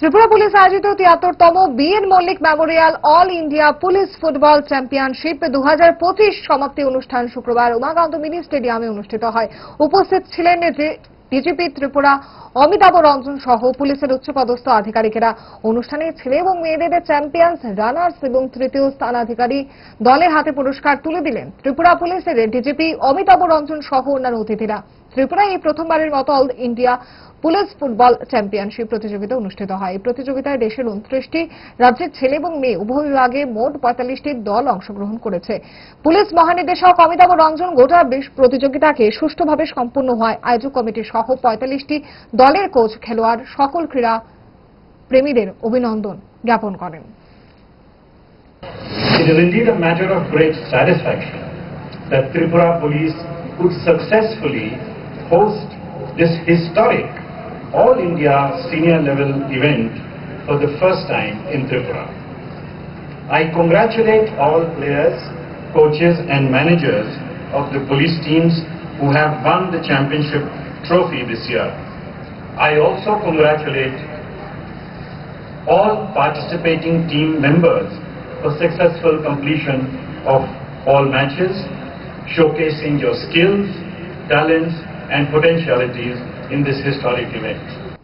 Tripura police আয়োজিত তিয়াত্তরতম BN Mallick memorial all India police football championship দু হাজার পঁচিশ সমাপ্তি অনুষ্ঠান শুক্রবার উমাকান্ত মিনি স্টেডিয়ামে অনুষ্ঠিত হয়। উপস্থিত ছিলেন ডিজিপি ত্রিপুরা অমিতাভ রঞ্জন সহ পুলিশের উচ্চপদস্থ আধিকারিকেরা। অনুষ্ঠানে ছেলে এবং মেয়েদের চ্যাম্পিয়ন্স, রানার্স এবং তৃতীয় স্থানাধিকারী দলের হাতে পুরস্কার তুলে দিলেন ত্রিপুরা পুলিশের ডিজিপি অমিতাভ রঞ্জন সহ অন্যান্য অতিথিরা। ত্রিপুরায় এই প্রথমবারের মতো all India police football championship প্রতিযোগিতা অনুষ্ঠিত হয়। এই প্রতিযোগিতায় দেশের উনত্রিশটি রাজ্যের ছেলে এবং মেয়ে, উভয় বিভাগে মোট পঁয়তাল্লিশটি দল অংশগ্রহণ করেছে। পুলিশ মহানির্দেশক অমিতাভ রঞ্জন গোটা প্রতিযোগিতাকে সুষ্ঠুভাবে সম্পন্ন হয়। আয়োজক কমিটি সহ পঁয়তাল্লিশটি দলের কোচ, খেলোয়াড়, সকল ক্রীড়া প্রেমীদের অভিনন্দন জ্ঞাপন করেন। It is indeed a matter of great satisfaction that Tripura Police could successfully host this historic All India senior level event for the first time in Tripura. I congratulate all players, coaches and managers of the police teams who have won the championship trophy this year. I also congratulate all participating team members for successful completion of all matches, showcasing your skills, talents and potentialities in this historic event.